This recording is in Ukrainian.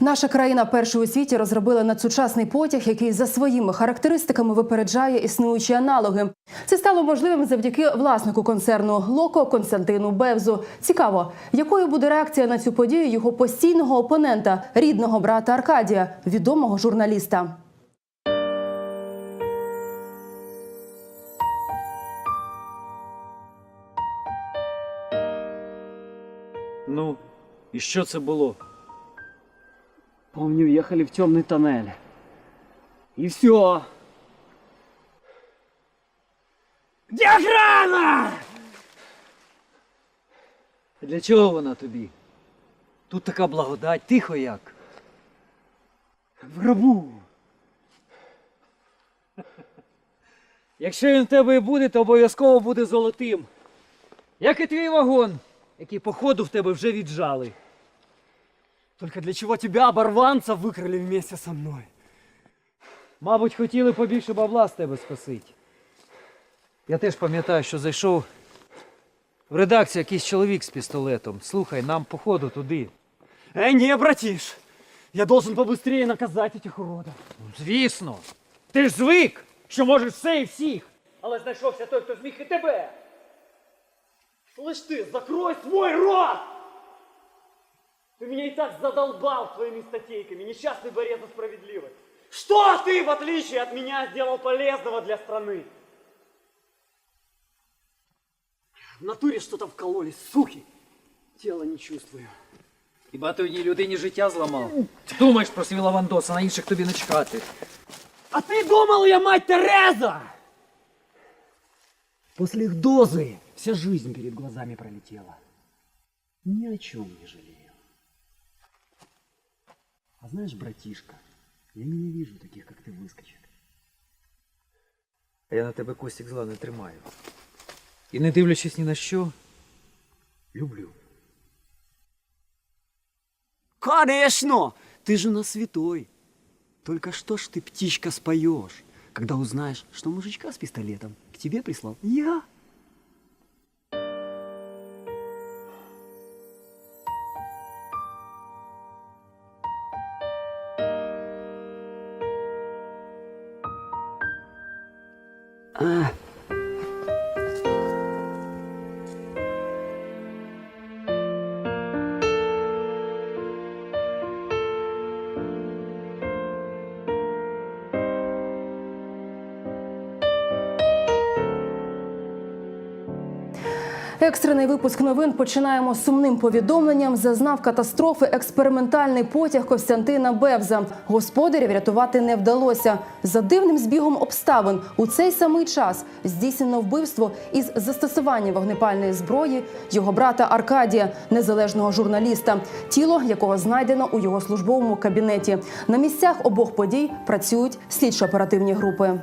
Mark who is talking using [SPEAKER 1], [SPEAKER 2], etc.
[SPEAKER 1] Наша країна першою у світі розробила надсучасний потяг, який за своїми характеристиками випереджає існуючі аналоги. Це стало можливим завдяки власнику концерну Локо Константину Бевзу. Цікаво, якою буде реакція на цю подію його постійного опонента, рідного брата Аркадія, відомого журналіста.
[SPEAKER 2] Ну, і що це було?
[SPEAKER 3] Помню, ехали в темный тоннель. И все. Где охрана?
[SPEAKER 2] Для чого вона тобі? Тут така благодать, тихо як.
[SPEAKER 3] В гробу.
[SPEAKER 2] Якщо він в тебе і буде, то обов'язково буде золотим. Як і твій вагон, який походу в тебе вже віджали.
[SPEAKER 3] Только для чего тебя, оборванца, выкрали вместе со мной?
[SPEAKER 2] Мабуть, хотіли побільше бабла з тебе скосить. Я теж пам'ятаю, що зайшов в редакцію якийсь чоловік з пістолетом. Слухай, нам походу туди.
[SPEAKER 3] Эй, не, братиш! Я должен побыстрее наказать этих уродов.
[SPEAKER 2] Ну, звісно. Ти ж звик, що можеш все і всіх. Але знайшовся той, хто зміг і тебе.
[SPEAKER 3] Слышь ты, закрой свой рот! Ты меня и так задолбал твоими статейками, несчастный борец за справедливость. Что ты, в отличие от меня, сделал полезного для страны? В натуре что-то вкололи, суки. Тело не чувствую.
[SPEAKER 2] Хіба ти одній людині життя зламав? Думаєш про свій лавандос, а на інших тобі не чекати.
[SPEAKER 3] А ты думал, я мать Тереза? После их дозы вся жизнь перед глазами пролетела. Ни о чем не жалею. А знаешь, братишка, я ненавижу таких, как ты, выскочек.
[SPEAKER 2] А я на тебе Костік зла не тримаю. І не дивлячись ні на що, люблю.
[SPEAKER 3] Конечно! Ты же у нас святой. Только что ж ты, птичка, споешь, когда узнаешь, что мужичка с пистолетом к тебе прислал я? 嗯。
[SPEAKER 1] Екстрений випуск новин починаємо з сумним повідомленням. Зазнав катастрофи експериментальний потяг Костянтина Бевза. Господарів рятувати не вдалося. За дивним збігом обставин у цей самий час здійснено вбивство із застосуванням вогнепальної зброї його брата Аркадія, незалежного журналіста, тіло якого знайдено у його службовому кабінеті. На місцях обох подій працюють слідчо-оперативні групи.